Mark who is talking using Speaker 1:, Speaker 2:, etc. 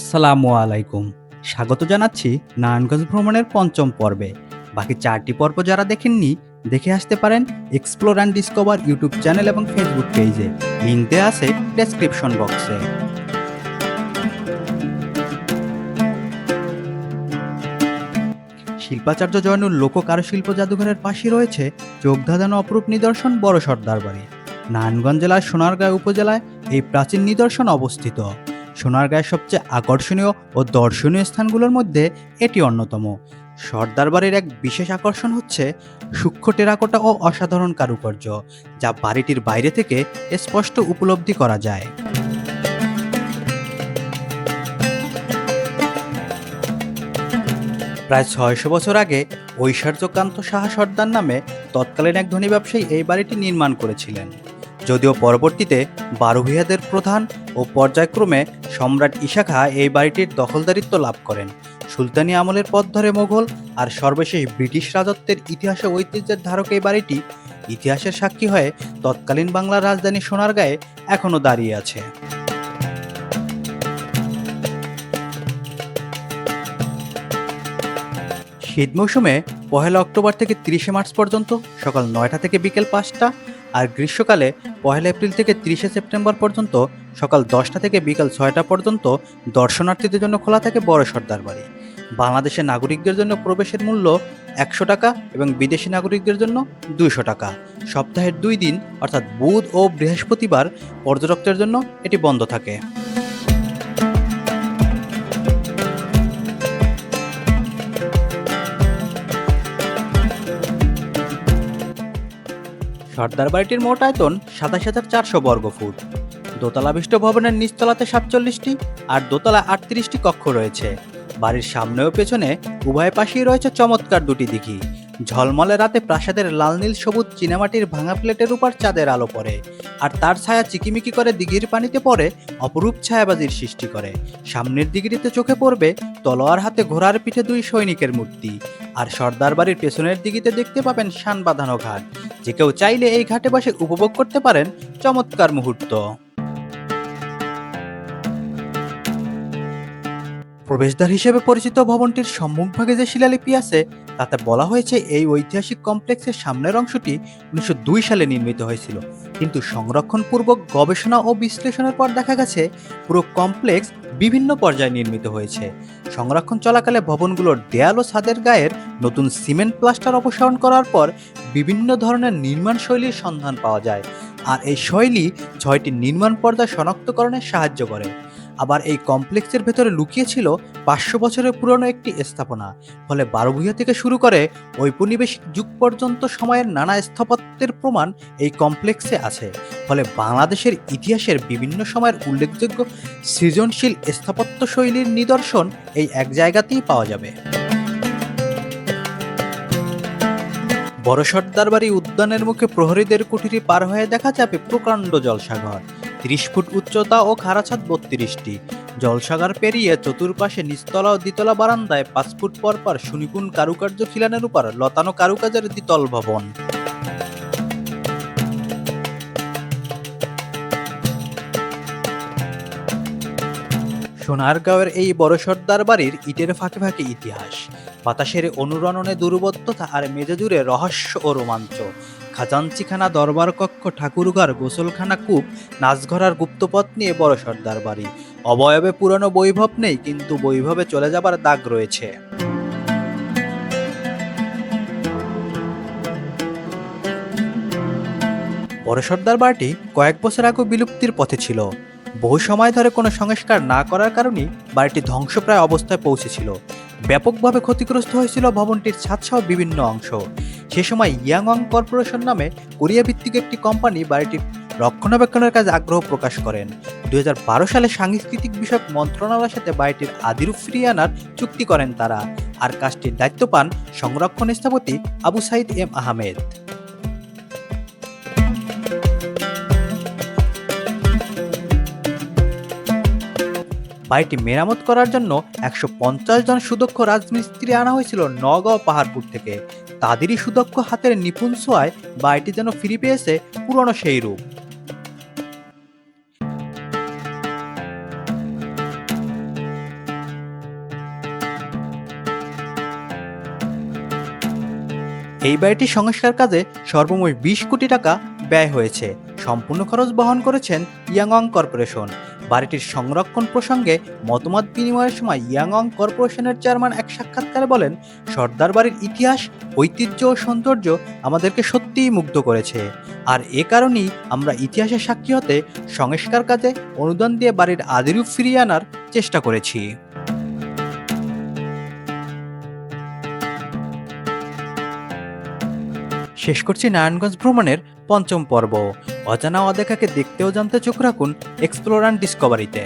Speaker 1: আসসালামু আলাইকুম। স্বাগত জানাচ্ছি নারায়ণগঞ্জ ভ্রমণের পঞ্চম পর্বে। বাকি চারটি পর্ব যারা দেখেননি, দেখে আসতে পারেন explore and discover YouTube channel এবং ফেসবুক পেজে। লিঙ্ক দেওয়া আছে ডেসক্রিপশন বক্সে শিল্পাচার্য জয়নুল লোক কারুশিল্প জাদুঘরের পাশে রয়েছে চোখ ধাঁধানো অপরূপ নিদর্শন বড় সর্দার বাড়ি নারায়ণগঞ্জ জেলার সোনারগাঁও উপজেলায় এই প্রাচীন নিদর্শন অবস্থিত। সোনারগাঁয়ের সবচেয়ে আকর্ষণীয় ও দর্শনীয় স্থানগুলোর মধ্যে এটি অন্যতম। সর্দার বাড়ির এক বিশেষ আকর্ষণ হচ্ছে সূক্ষ্ম টেরাকোটা ও অসাধারণ কারুকার্য, যা বাড়িটির বাইরে থেকে স্পষ্ট উপলব্ধি করা যায়। প্রায় ছয়শো বছর আগে ঐশ্বর্যকান্ত সাহা সর্দার নামে তৎকালীন এক ধনী ব্যবসায়ী এই বাড়িটি নির্মাণ করেছিলেন। যদিও পরবর্তীতে বারুভিয়াদের প্রধান ও পর্যায়ক্রমে সম্রাট ঈশা খাঁ এই বাড়িটির দখলদারিত্ব লাভ করেন। সুলতানি আমলের পথ ধরে মোগল আর সর্বশেষ ব্রিটিশ রাজত্বের ইতিহাসে ঐতিহ্যের ধারক এই বাড়িটি ইতিহাসের সাক্ষী হয়ে তৎকালীন বাংলার রাজধানী সোনারগাঁয়ে এখনও দাঁড়িয়ে আছে। শীত মৌসুমে পহেলা অক্টোবর থেকে তিরিশে মার্চ পর্যন্ত সকাল নয়টা থেকে বিকেল পাঁচটা আর গ্রীষ্মকালে পয়লা এপ্রিল থেকে তিরিশে সেপ্টেম্বর পর্যন্ত সকাল দশটা থেকে বিকাল ছয়টা পর্যন্ত দর্শনার্থীদের জন্য খোলা থাকে বড় সর্দার বাড়ি। বাংলাদেশের নাগরিকদের জন্য প্রবেশের মূল্য একশো টাকা এবং বিদেশি নাগরিকদের জন্য দুইশো টাকা। সপ্তাহের দুই দিন, অর্থাৎ বুধ ও বৃহস্পতিবার পর্যটকদের জন্য এটি বন্ধ থাকে। সর্দার বাড়িটির মোট আয়তন সাতাশ হাজার চারশো বর্গ ফুট। দোতলাবিষ্ট ভবনের নিচতলাতে সাতচল্লিশটি আর দোতলা আটত্রিশটি কক্ষ রয়েছে। বাড়ির সামনে ও পেছনে উভয় পাশেই রয়েছে চমৎকার দুটি দিঘি। ঝলমলে রাতে প্রাসাদের লাল নীল সবুজ চীনামাটির ভাঙা প্লেটের উপর চাঁদের আলো পড়ে। আর তার ছায়া চিকিমিকি করে দিঘির পানিতে পড়ে, অপরূপ ছায়াবাজির সৃষ্টি করে। সামনের দিঘিটিতে চোখে পড়বে তলোয়ার হাতে ঘোড়ার পিঠে দুই সৈনিকের মূর্তি। আর সর্দার বাড়ির পেছনের দিঘিতে দেখতে পাবেন শান বাঁধানো ঘাট। যে কেউ চাইলে এই ঘাটে বসে উপভোগ করতে পারেন চমৎকার মুহূর্ত। প্রবেশদ্বার হিসেবে পরিচিত ভবনটির সম্মুখভাগে যে শিলালিপি আছে, তাতে বলা হয়েছে এই ঐতিহাসিক কমপ্লেক্সের সামনের অংশটি উনিশশো দুই সালে নির্মিত হয়েছিল। কিন্তু সংরক্ষণপূর্বক গবেষণা ও বিশ্লেষণের পর দেখা গেছে, পুরো কমপ্লেক্স বিভিন্ন পর্যায়ে নির্মিত হয়েছে। সংরক্ষণ চলাকালে ভবনগুলোর দেয়াল ও ছাদের গায়ের নতুন সিমেন্ট প্লাস্টার অপসারণ করার পর বিভিন্ন ধরনের নির্মাণ শৈলীর সন্ধান পাওয়া যায়। আর এই শৈলী ছয়টি নির্মাণ পর্দা শনাক্তকরণে সাহায্য করে। আবার এই কমপ্লেক্সের ভেতরে লুকিয়ে ছিল পাঁচশো বছরের পুরনো একটি স্থাপনা। ফলে বারোভূয়া থেকে শুরু করে ঔপনিবেশিক যুগ পর্যন্ত সময়ের নানা স্থাপত্যের প্রমাণ এই কমপ্লেক্সে আছে। ফলে বাংলাদেশের ইতিহাসের বিভিন্ন সময়ের উল্লেখযোগ্য সৃজনশীল স্থাপত্য শৈলীর নিদর্শন এই এক জায়গাতেই পাওয়া যাবে। বড় সর্দার বাড়ি উদ্যানের মুখে প্রহরীদের কুঠিরি পার হয়ে দেখা যাবে প্রকাণ্ড জলসাঘর ত্রিশ ফুট উচ্চতা ও খাড়াছাদ বত্রিশটি। জলসাগর পেরিয়ে চতুর্পাশে নিচতলা ও দ্বিতলা বারান্দায় পাঁচ ফুট পর পর সুনিপুণ কারুকার্য খিলানের উপর লতানো কারুকাজের দ্বিতল ভবন। সোনারগাঁওয়ের এই বড় সর্দার বাড়ির ইটের ফাঁকে ফাঁকে ইতিহাস। বাতাসের অনুরণনে দুর্বদ্ধতা আর মেজে জুড়ে রহস্য ও রোমাঞ্চ। খাজাঞ্চিখানা দরবার কক্ষ ঠাকুরঘর গোসলখানা কূপ, নাচঘরার গুপ্তপথ নিয়ে বড় সর্দার বাড়ি। অবয়বে পুরনো বৈভব নেই, কিন্তু বৈভবে চলে যাবার দাগ রয়েছে। বড় সর্দার বাড়িটি কয়েক বছর আগে বিলুপ্তির পথে ছিল। বহু সময় ধরে কোনো সংস্কার না করার কারণেই বাড়িটি ধ্বংসপ্রায় অবস্থায় পৌঁছেছিল। ব্যাপকভাবে ক্ষতিগ্রস্ত হয়েছিল ভবনটির ছাদসহ বিভিন্ন অংশ। সে সময় ইয়াংং কর্পোরেশন নামে কোরিয়া ভিত্তিক একটি কোম্পানি বাড়িটির রক্ষণাবেক্ষণের কাজে আগ্রহ প্রকাশ করেন। দু হাজার বারো সালে সাংস্কৃতিক বিষয়ক মন্ত্রণালয়ের সাথে বাড়িটির আদিরু ফিরিয়ে আনার চুক্তি করেন তারা। আর কাজটির দায়িত্ব পান সংরক্ষণ স্থপতি আবু সাইদ এম আহমেদ। বাড়িটি মেরামত করার জন্য একশো পঞ্চাশ জন সুদক্ষ রাজমিস্ত্রি আনা হয়েছিল নগাঁও পাহাড়পুর থেকে। তাদেরই সুদক্ষ হাতের নিপুণ ছোঁয়ায় বাড়িটি যেন ফিরে পেয়েছে পুরনো সেই রূপ। এই বাড়িটির সংস্কার কাজে সর্বমোট বিশ কোটি টাকা ব্যয় হয়েছে। সম্পূর্ণ খরচ বহন করেছেন ইয়াংং কর্পোরেশন। বাড়িটির সংরক্ষণ প্রসঙ্গে মতামত বিনিময়ের সময় ইয়াংয়ং কর্পোরেশনের চেয়ারম্যান এক সাক্ষাৎকারে বলেন, সর্দার বাড়ির ইতিহাস, ঐতিহ্য ও সৌন্দর্য আমাদেরকে সত্যিই মুগ্ধ করেছে। আর এ কারণেই আমরা ইতিহাসের সাক্ষী হতে সংস্কার কাজে অনুদান দিয়ে বাড়ির আদিরূপ ফিরিয়ে আনার চেষ্টা করেছি। শেষ করছি নারায়ণগঞ্জ ভ্রমণের পঞ্চম পর্ব। অজানা অদেখাকে দেখতেও জানতে চোখ রাখুন এক্সপ্লোর অ্যান্ড ডিসকভারিতে